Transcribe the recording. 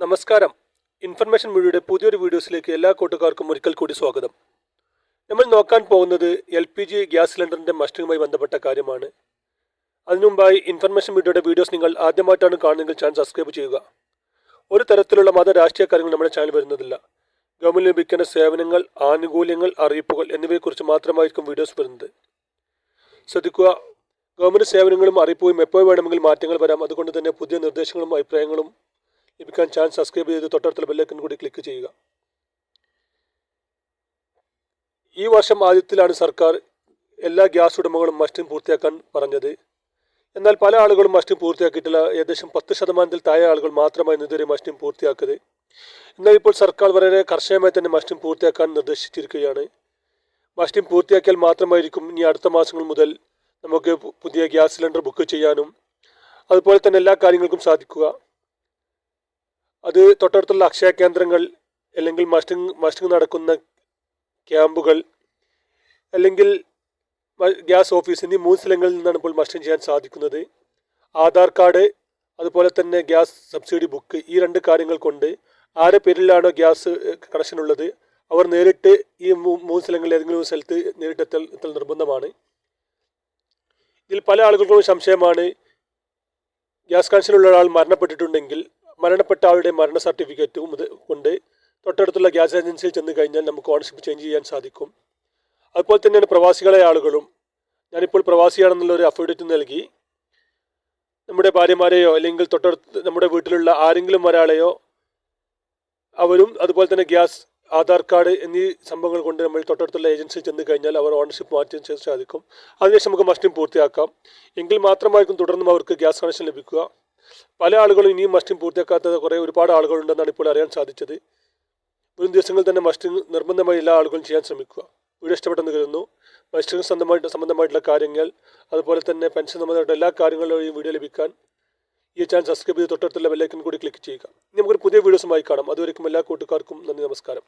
നമസ്കാരം. ഇൻഫർമേഷൻ മീഡിയയുടെ പുതിയൊരു വീഡിയോസിലേക്ക് എല്ലാ കൂട്ടുകാർക്കും ഒരിക്കൽ കൂടി സ്വാഗതം. നമ്മൾ നോക്കാൻ പോകുന്നത് എൽ പി ജി ഗ്യാസ് സിലിണ്ടറിന്റെ മസ്റ്റിങ്ങുമായി ബന്ധപ്പെട്ട കാര്യമാണ്. അതിനുമുമ്പായി ഇൻഫർമേഷൻ മീഡിയയുടെ വീഡിയോസ് നിങ്ങൾ ആദ്യമായിട്ടാണ് കാണുന്നതെങ്കിൽ ചാനൽ സബ്സ്ക്രൈബ് ചെയ്യുക. ഒരു തരത്തിലുള്ള മത രാഷ്ട്രീയ കാര്യങ്ങൾ നമ്മുടെ ചാനൽ വരുന്നതില്ല. ഗവൺമെന്റ് ലഭിക്കേണ്ട സേവനങ്ങൾ ആനുകൂല്യങ്ങൾ അറിയിപ്പുകൾ എന്നിവയെക്കുറിച്ച് മാത്രമായിരിക്കും വീഡിയോസ് വരുന്നത്. ശ്രദ്ധിക്കുക ഗവൺമെന്റ് സേവനങ്ങളും അറിയിപ്പും എപ്പോൾ വേണമെങ്കിൽ മാറ്റങ്ങൾ വരാം. അതുകൊണ്ട് തന്നെ പുതിയ നിർദ്ദേശങ്ങളും അഭിപ്രായങ്ങളും ലഭിക്കാൻ ചാനൽ സബ്സ്ക്രൈബ് ചെയ്ത് തൊട്ടടുത്തുള്ള ബെല്ലൈക്കൻ കൂടി ക്ലിക്ക് ചെയ്യുക. ഈ വർഷം ആദ്യത്തിലാണ് സർക്കാർ എല്ലാ ഗ്യാസ് ഉടമകളും മസ്റ്റും പൂർത്തിയാക്കാൻ പറഞ്ഞത്. എന്നാൽ പല ആളുകളും മസ്റ്റും പൂർത്തിയാക്കിയിട്ടില്ല. ഏകദേശം പത്ത് ശതമാനത്തിൽ താഴെ ആളുകൾ മാത്രമായി ഇതുവരെ മസ്റ്റും പൂർത്തിയാക്കിയത്. എന്നാൽ ഇപ്പോൾ സർക്കാർ വളരെ കർശനമായി തന്നെ മസ്റ്റും പൂർത്തിയാക്കാൻ നിർദ്ദേശിച്ചിരിക്കുകയാണ്. മസ്റ്റും പൂർത്തിയാക്കിയാൽ മാത്രമായിരിക്കും ഇനി അടുത്ത മാസങ്ങൾ മുതൽ നമുക്ക് പുതിയ ഗ്യാസ് സിലിണ്ടർ ബുക്ക് ചെയ്യാനും അതുപോലെ തന്നെ എല്ലാ കാര്യങ്ങൾക്കും സാധിക്കുക. അത് തൊട്ടടുത്തുള്ള അക്ഷയ കേന്ദ്രങ്ങൾ അല്ലെങ്കിൽ മസ്റ്റിംഗ് മസ്റ്റിംഗ് നടക്കുന്ന ക്യാമ്പുകൾ അല്ലെങ്കിൽ ഗ്യാസ് ഓഫീസ് എന്നീ മൂന്ന് സ്ഥലങ്ങളിൽ നിന്നാണ് ഇപ്പോൾ മസ്റ്റിംഗ് ചെയ്യാൻ സാധിക്കുന്നത്. ആധാർ കാർഡ് അതുപോലെ തന്നെ ഗ്യാസ് സബ്സിഡി ബുക്ക് ഈ രണ്ട് കാര്യങ്ങൾ കൊണ്ട് ആരുടെ പേരിലാണോ ഗ്യാസ് കണക്ഷൻ ഉള്ളത് അവർ നേരിട്ട് ഈ മൂന്ന് സ്ഥലങ്ങളിൽ ഏതെങ്കിലും ഒരു സ്ഥലത്ത് നേരിട്ട് എത്തൽ എത്തൽ നിർബന്ധമാണ്. ഇതിൽ പല ആളുകൾക്കും സംശയമാണ്. ഗ്യാസ് കണക്ഷനുള്ള ഒരാൾ മരണപ്പെട്ടിട്ടുണ്ടെങ്കിൽ മരണപ്പെട്ട ആളുടെ മരണ സർട്ടിഫിക്കറ്റും കൊണ്ട് തൊട്ടടുത്തുള്ള ഗ്യാസ് ഏജൻസിയിൽ ചെന്ന് കഴിഞ്ഞാൽ നമുക്ക് ഓണർഷിപ്പ് ചേഞ്ച് ചെയ്യാൻ സാധിക്കും. അതുപോലെ തന്നെയാണ് പ്രവാസികളായ ആളുകളും. ഞാനിപ്പോൾ പ്രവാസിയാണെന്നുള്ള ഒരു അഫിഡവിറ്റ് നൽകി. നമ്മുടെ ഭാര്യമാരെയോ അല്ലെങ്കിൽ തൊട്ടടുത്ത് നമ്മുടെ വീട്ടിലുള്ള ആരെങ്കിലും ഒരാളെയോ അവരും അതുപോലെ തന്നെ ഗ്യാസ് ആധാർ കാർഡ് എന്നീ സംഭവങ്ങൾ കൊണ്ട് നമ്മൾ തൊട്ടടുത്തുള്ള ഏജൻസിയിൽ ചെന്ന് കഴിഞ്ഞാൽ അവർ ഓണർഷിപ്പ് മാറ്റാൻ സാധിക്കും. അതിനുശേഷം നമുക്ക് മസ്റ്റിംഗ് പൂർത്തിയാക്കാം. എങ്കിൽ മാത്രമായിരിക്കും തുടർന്നും അവർക്ക് ഗ്യാസ് കണക്ഷൻ ലഭിക്കുക. പല ആളുകളും ഇനിയും മസ്റ്റിംഗ് പൂർത്തിയാക്കാത്ത കുറേ ഒരുപാട് ആളുകളുണ്ടെന്നാണ് ഇപ്പോൾ അറിയാൻ സാധിച്ചത്. വരും ദിവസങ്ങളിൽ തന്നെ മസ്റ്റിംഗ് നിർബന്ധമായി എല്ലാ ആളുകളും ചെയ്യാൻ ശ്രമിക്കുക. വീഡിയോ ഇഷ്ടപ്പെട്ടെന്ന് കരുതുന്നു. മസ്റ്റിംഗ് സംബന്ധമായിട്ട് സംബന്ധമായിട്ടുള്ള കാര്യങ്ങൾ അതുപോലെ തന്നെ പെൻഷൻ സംബന്ധമായിട്ട് എല്ലാ കാര്യങ്ങളും ഈ വീഡിയോ ലഭിക്കാൻ ഈ ചാനൽ സബ്സ്ക്രൈബ് ചെയ്ത് തൊട്ടടുത്തുള്ള ബെല്ലൈക്കൻ കൂടി ക്ലിക്ക് ചെയ്യുക. ഇനി നമുക്കൊരു പുതിയ വീഡിയോസുമായി കാണാം. അതുവരെയും എല്ലാ കൂട്ടുകാർക്കും നന്ദി നമസ്കാരം.